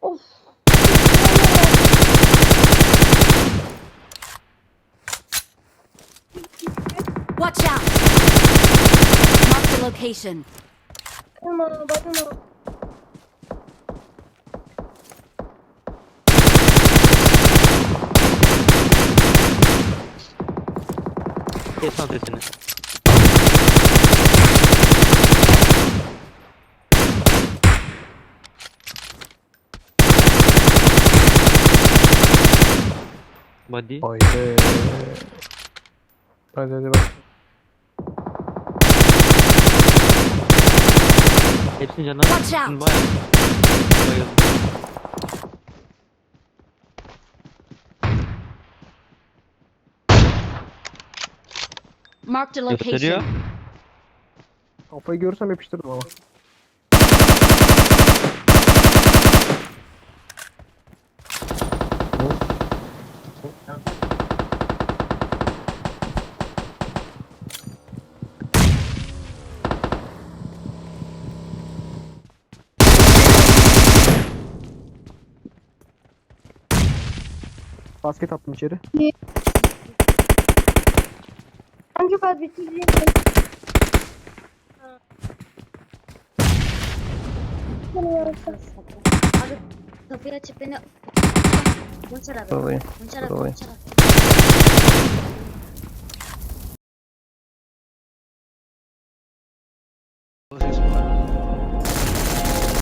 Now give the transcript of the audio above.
Of. Watch out! Mark the location. Bakma bakma. Kes lan sesini. Body. Haydi. Hadi hadi bak. Hepsinin canına Watch out. Bayağı. Bayıldım. Marked a Gösteriyor. location. Kafayı görürsem yapıştırırım ama. Basket attım içeri. Hangi kadar bitireceğim? Abi kapıyı açıp beni Konçer abi. Buradayım. Konçer abi. abi.